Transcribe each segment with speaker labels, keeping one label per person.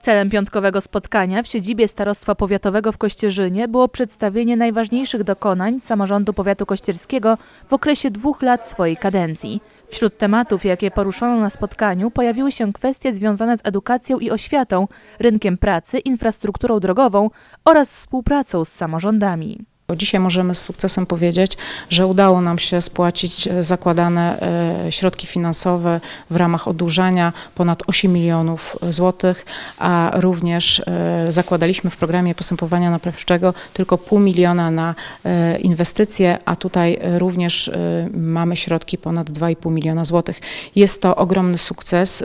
Speaker 1: Celem piątkowego spotkania w siedzibie Starostwa Powiatowego w Kościerzynie było przedstawienie najważniejszych dokonań samorządu powiatu kościerskiego w okresie dwóch lat swojej kadencji. Wśród tematów, jakie poruszono na spotkaniu, pojawiły się kwestie związane z edukacją i oświatą, rynkiem pracy, infrastrukturą drogową oraz współpracą z samorządami.
Speaker 2: Dzisiaj możemy z sukcesem powiedzieć, że udało nam się spłacić e, zakładane e, środki finansowe w ramach oddłużania ponad 8 milionów złotych, a również e, zakładaliśmy w programie postępowania naprawczego tylko pół miliona na inwestycje, a tutaj również mamy środki ponad 2,5 miliona złotych. Jest to ogromny sukces,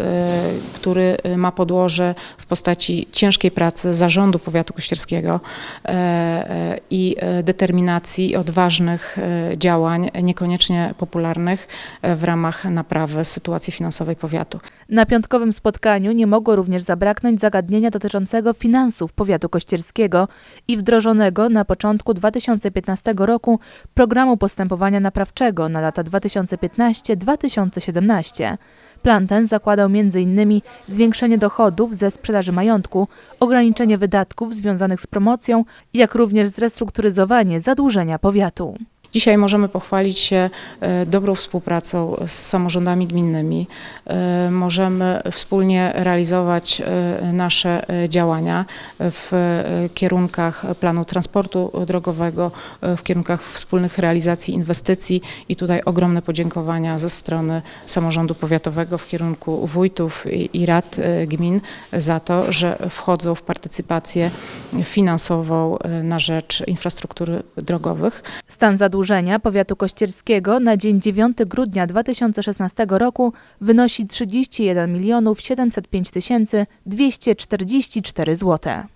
Speaker 2: który ma podłoże w postaci ciężkiej pracy zarządu powiatu kościerskiego e, i e, determinacji i odważnych e, działań, niekoniecznie popularnych e, w ramach naprawy sytuacji finansowej powiatu.
Speaker 1: Na piątkowym spotkaniu nie mogło również zabraknąć zagadnienia dotyczącego finansów powiatu kościerskiego i wdrożonego na początku 2015 roku programu postępowania naprawczego na lata 2015-2017. Plan ten zakładał m.in. zwiększenie dochodów ze sprzedaży majątku, ograniczenie wydatków związanych z promocją, jak również zrestrukturyzowanie zadłużenia powiatu.
Speaker 2: Dzisiaj możemy pochwalić się e, dobrą współpracą z samorządami gminnymi. E, Możemy wspólnie realizować e, nasze działania w kierunkach planu transportu drogowego, w kierunkach wspólnych realizacji inwestycji i tutaj ogromne podziękowania ze strony samorządu powiatowego w kierunku wójtów i rad gmin za to, że wchodzą w partycypację finansową na rzecz infrastruktury drogowych.
Speaker 1: Stan zadłużenia powiatu kościerskiego na dzień 9 grudnia 2016 roku wynosi 31 705 244 zł.